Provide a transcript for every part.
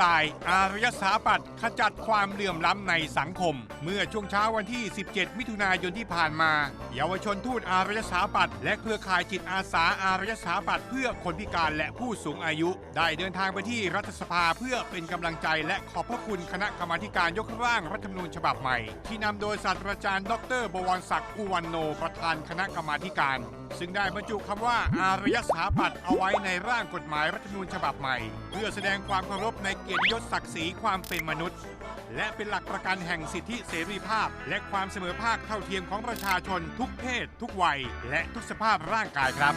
ลี่ดีไซน์อารยสถาปัตย์ขจัดความเหลื่อมล้ำในสังคม เมื่อช่วงเช้าวันที่ 17 มิถุนายนที่ผ่านมา เยาวชนทูตอารยสถาปัตย์และเครือข่ายจิตอาสาอารยสถาปัตย์เพื่อคนพิการและผู้สูงอายุ ได้เดินทางไปที่รัฐสภาเพื่อเป็นกำลังใจและขอบพระคุณคณะกรรมาการยกร่างรัฐธรรมนูญฉบับใหม่ ที่นำโดยศาสตราจารย์ ดรบวรศักดิ์อุวันโน ประธานคณะกรรมาการซึ่งได้บรรจุคำว่าอารยสถาปัตย์เอาไว้ในร่างกฎหมายรัฐธรรมนูญฉบับใหม่ เพื่อแสดงความเคารพในเกียรติยศศักดิ์ศรีความเป็นมนุษย์ และเป็นหลักประกันแห่งสิทธิเสรีภาพ และความเสมอภาคเท่าเทียมของประชาชนทุกเพศ ทุกวัย และทุกสภาพร่างกายครับ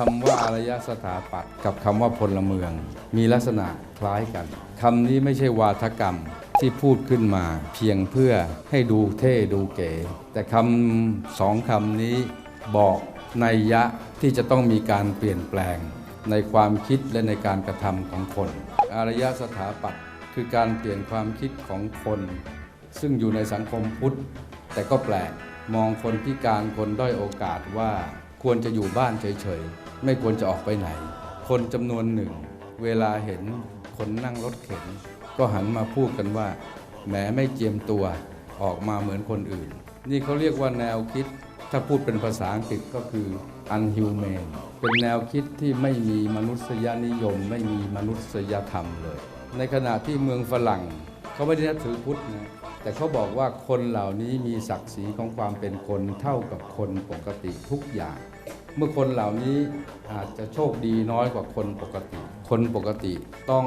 คำว่าอารยสถาปัตย์กับคำว่าพลเมือง มีลักษณะคล้ายกันคำนี้ไม่ใช่วาทกรรมที่พูดขึ้นมาเพียงเพื่อให้ดูเท่ดูเก๋ แต่คำสองคำนี้บอกนัยยะที่จะต้องมีการเปลี่ยนแปลงในความคิดและในการกระทำของคน อารยสถาปัตย์คือการเปลี่ยนความคิดของคน ซึ่งอยู่ในสังคมพุทธ แต่ก็แปลกมองคนพิการคนด้อยโอกาสว่า ควรจะอยู่บ้านเฉยๆ ไม่ควรจะออกไปไหน คนจำนวนหนึ่ง เวลาเห็นคนนั่งรถเข็น ก็หันมาพูดกันว่าแหมไม่เจียมตัวออกมาเหมือนคนอื่น นี่เขาเรียกว่าแนวคิด ถ้าพูดเป็นภาษาอังกฤษก็คือ unhumane เป็นแนวคิดที่ไม่มีมนุษยนิยม ไม่มีมนุษยธรรมเลย ในขณะที่เมืองฝรั่ง เขาไม่ได้นับถือพุทธนะ แต่เขาบอกว่าคนเหล่านี้มีศักดิ์ศรีของความเป็นคนเท่ากับคนปกติทุกอย่าง เมื่อคนเหล่านี้อาจจะโชคดีน้อยกว่าคนปกติ คนปกติต้อง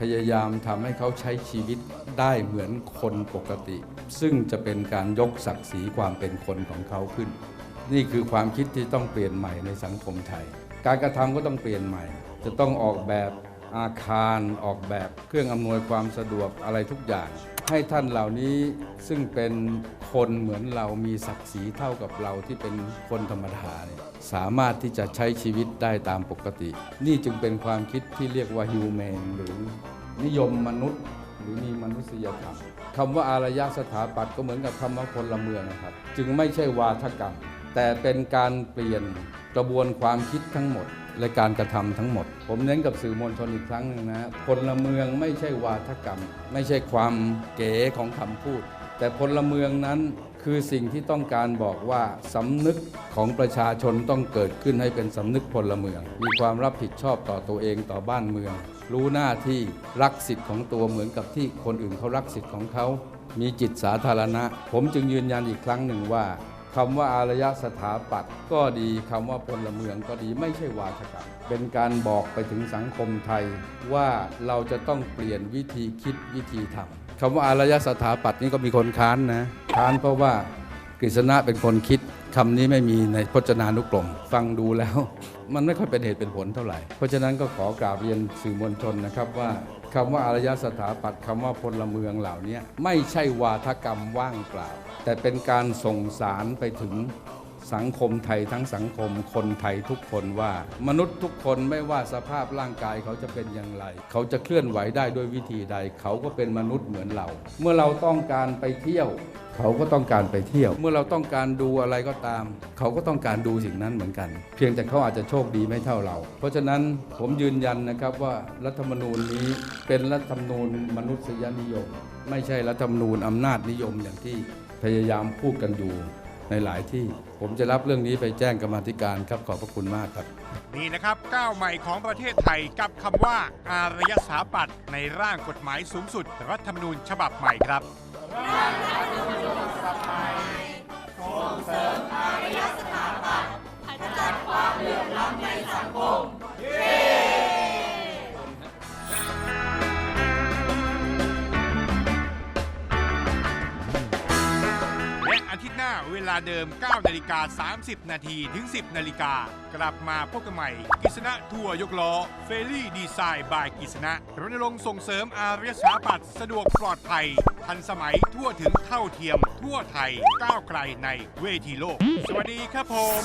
พยายามทำให้เขาใช้ชีวิตได้เหมือนคนปกติ ซึ่งจะเป็นการยกศักดิ์ศรีความเป็นคนของเขาขึ้น นี่คือความคิดที่ต้องเปลี่ยนใหม่ในสังคมไทย การกระทำก็ต้องเปลี่ยนใหม่ จะต้องออกแบบ อาคารออกแบบเครื่องอำนวยความสะดวกอะไรทุกอย่าง ให้ท่านเหล่านี้ซึ่งเป็นคนเหมือนเรามีศักดิ์ศรีเท่ากับเราที่เป็นคนธรรมดาเนี่ยสามารถที่จะใช้ชีวิตได้ตามปกติ นี่จึงเป็นความคิดที่เรียกว่าฮิวแมนหรือนิยมมนุษย์ หรือมีมนุษยธรรมคำว่าอารยสถาปัตย์ก็เหมือนกับคำว่าพละเมืองนะครับ จึงไม่ใช่วาทกรรม แต่เป็นการเปลี่ยนกระบวนความคิดทั้งหมด และการกระทำทั้งหมด ผมเน้นกับสื่อมวลชนอีกครั้งหนึ่งนะพลเมืองไม่ใช่วาทกรรม ไม่ใช่ความเก๋ของคำพูด แต่พลเมืองนั้นคือสิ่งที่ต้องการบอกว่าสำนึกของประชาชนต้องเกิดขึ้นให้เป็นสำนึกพลเมือง มีความรับผิดชอบต่อตัวเองต่อบ้านเมือง รู้หน้าที่รักสิทธิ์ของตัวเหมือนกับที่คนอื่นเขารักสิทธิ์ของเขา มีจิตสาธารณะ ผมจึงยืนยันอีกครั้งหนึ่งว่า คำว่าอารยสถาปัตย์ก็ดีคำว่าพลเมืองก็ดีไม่ใช่วาทกรรม เป็นการบอกไปถึงสังคมไทยว่าเราจะต้องเปลี่ยนวิธีคิดวิธีทำคำว่าอารยสถาปัตย์นี่ก็มีคนค้านนะค้านเพราะว่ากฤษณะเป็นคนคิดคำนี้ไม่มีในพจนานุกรม ฟังดูแล้ว มันไม่ค่อยเป็นเหตุเป็นผลเท่าไหร่ เพราะฉะนั้นก็ขอกราบเรียนสื่อมวลชนนะครับว่า คำว่าอารยสถาปัตย์คำว่าพลเมืองเหล่านี้ไม่ใช่วาทกรรมว่างเปล่า แต่เป็นการส่งสารไปถึง สังคมไทยทั้งสังคมคนไทยทุกคนว่า มนุษย์ทุกคนไม่ว่าสภาพร่างกายเขาจะเป็นอย่างไร เขาจะเคลื่อนไหวได้ด้วยวิธีใด เขาก็เป็นมนุษย์เหมือนเรา เมื่อเราต้องการไปเที่ยว เขาก็ต้องการไปเที่ยว เมื่อเราต้องการดูอะไรก็ตาม เขาก็ต้องการดูสิ่งนั้นเหมือนกัน เพียงแต่เขาอาจจะโชคดีไม่เท่าเรา เพราะฉะนั้นผมยืนยันนะครับว่ารัฐธรรมนูญนี้เป็นรัฐธรรมนูญมนุษยนิยม ไม่ใช่รัฐธรรมนูญอำนาจนิยมอย่างที่พยายามพูดกันอยู่ ในหลายที่ ผมจะรับเรื่องนี้ไปแจ้งกรรมธิการครับขอบพระคุณมากครับ นี่นะครับก้าวใหม่ของประเทศไทยกับคำว่าอารยสถาปัตย์ในร่างกฎหมายสูงสุดรัฐธรรมนูญฉบับใหม่ครับาเดิม 9 นาฬิกา 30 นาทีถึง 10 นาฬิกา กลับมาพบกันใหม่ กิษณะทัวร์ยกล้อ เฟรี่ดีไซน์บายกิษณะรณรงค์ส่งเสริมอารยสถาปัตย์สะดวกปลอดภัย ทันสมัยทั่วถึงเท่าเทียม ทั่วไทยก้าวไกลในเวทีโลก สวัสดีครับผม